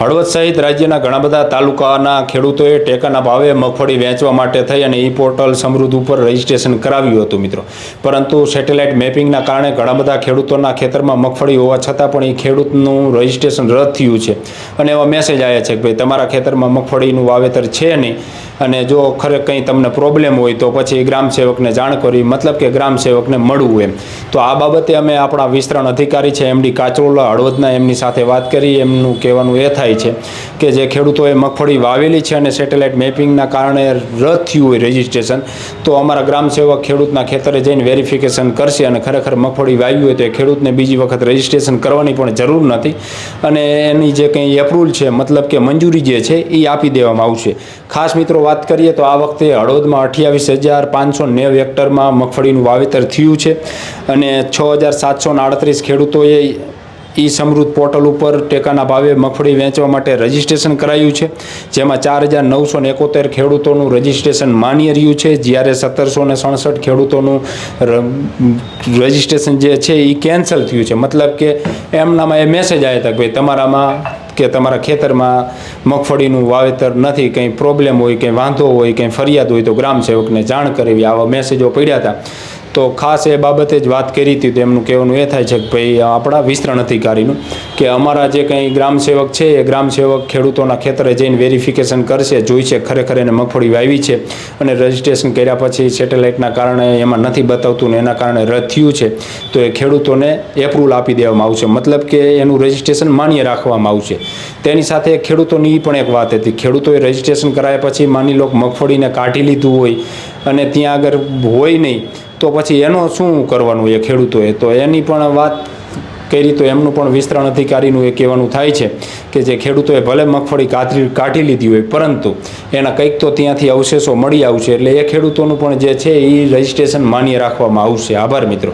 હળવદ સહિત રાજ્યના ઘણા બધા તાલુકાના ખેડૂતોએ ટેકાના ભાવે મગફળી વેચવા માટે થઈ અને ઈ પોર્ટલ સમૃદ્ધ ઉપર રજીસ્ટ્રેશન કરાવ્યું હતું મિત્રો. પરંતુ સેટેલાઇટ મેપિંગના કારણે ઘણા બધા ખેડૂતોના ખેતરમાં મગફળી હોવા છતાં પણ એ ખેડૂતનું રજીસ્ટ્રેશન રદ થયું છે. અને એવા મેસેજ આવ્યા છે કે ભાઈ તમારા ખેતરમાં મગફળીનું વાવેતર છે નહીં. અને જો ખરે કંઈ તમને પ્રોબ્લેમ હોય તો પછી ગ્રામ સેવકને જાણ કરવી મતલબ કે ગ્રામ સેવકને મળવું એમ. તો આ બાબતે અમે આપણા વિસ્તરણ અધિકારી છે એમડી કાચરોલા હળવદના એમની સાથે વાત કરી. એમનું કહેવાનું એ થાય છે કે જે ખેડૂતોએ મગફળી વાવેલી છે અને સેટેલાઇટ મેપિંગના કારણે રદ થયું હોય રજિસ્ટ્રેશન, તો અમારા ગ્રામ સેવક ખેડૂતના ખેતરે જઈને વેરિફિકેશન કરશે અને ખરેખર મગફળી વાવી હોય તો એ ખેડૂતને બીજી વખત રજિસ્ટ્રેશન કરવાની પણ જરૂર નથી. અને એની જે કંઈ એપ્રુવલ છે, મતલબ કે મંજૂરી જે છે, એ આપી દેવામાં આવશે. ખાસ મિત્રો વાત કરીએ તો આ વખતે હળવદમાં અઠ્યાવીસ હજાર પાંચસો નેવ હેક્ટરમાં મગફળીનું વાવેતર થયું છે અને છ હજાર સાતસો આડત્રીસ ખેડૂતોએ ઈ સમૃદ્ધ પોર્ટલ ઉપર ટેકાના ભાવે મગફળી વેચવા માટે રજીસ્ટ્રેશન કરાયું છે, જેમાં ચાર હજાર નવસો એકોતેર ખેડૂતોનું રજીસ્ટ્રેશન માન્ય રહ્યું છે, જ્યારે સત્તરસો ને સડસઠ ખેડૂતોનું રજીસ્ટ્રેશન જે છે એ કેન્સલ થયું છે. મતલબ કે એમનામાં એ મેસેજ આવ્યા હતા કે ભાઈ તમારામાં કે તમારા ખેતરમાં મગફળીનું વાવેતર નથી, કંઈ પ્રોબ્લેમ હોય, કંઈ વાંધો હોય, કંઈ ફરિયાદ હોય તો ગ્રામ સેવકને જાણ કરવી. આવા મેસેજો પડ્યા હતા. તો ખાસ એ બાબતે જ વાત કરી હતી, તો એમનું કહેવાનું એ થાય છે કે ભાઈ, આપણા વિસ્તરણ અધિકારીનું કે અમારા જે કંઈ ગ્રામ સેવક છે, એ ગ્રામ સેવક ખેડૂતોના ખેતરે જઈને વેરિફિકેશન કરશે જોઈશે ખરેખર એને મગફળી વાવી છે અને રજીસ્ટ્રેશન કર્યા પછી સેટેલાઇટના કારણે એમાં નથી બતાવતું ને એના કારણે રદ થયું છે. તો એ ખેડૂતોને એપ્રુવલ આપી દેવામાં આવશે. મતલબ કે એનું રજીસ્ટ્રેશન માન્ય રાખવામાં આવશે. તેની સાથે ખેડૂતોની પણ એક વાત હતી. ખેડૂતોએ રજીસ્ટ્રેશન કરાયા પછી માની લો મગફળીને કાઢી લીધું હોય અને ત્યાં આગળ હોય નહીં તો પછી એનો શું કરવાનું એ ખેડૂતોએ? તો એની પણ વાત કરી તો એમનું પણ વિસ્તરણ અધિકારીનું એ કહેવાનું થાય છે કે જે ખેડૂતોએ ભલે મગફળી કાતરી કાઢી લીધી હોય, પરંતુ એના કંઈક તો ત્યાંથી અવશેષો મળી આવશે. એટલે એ ખેડૂતોનું પણ જે છે એ રજિસ્ટ્રેશન માન્ય રાખવામાં આવશે. આભાર મિત્રો.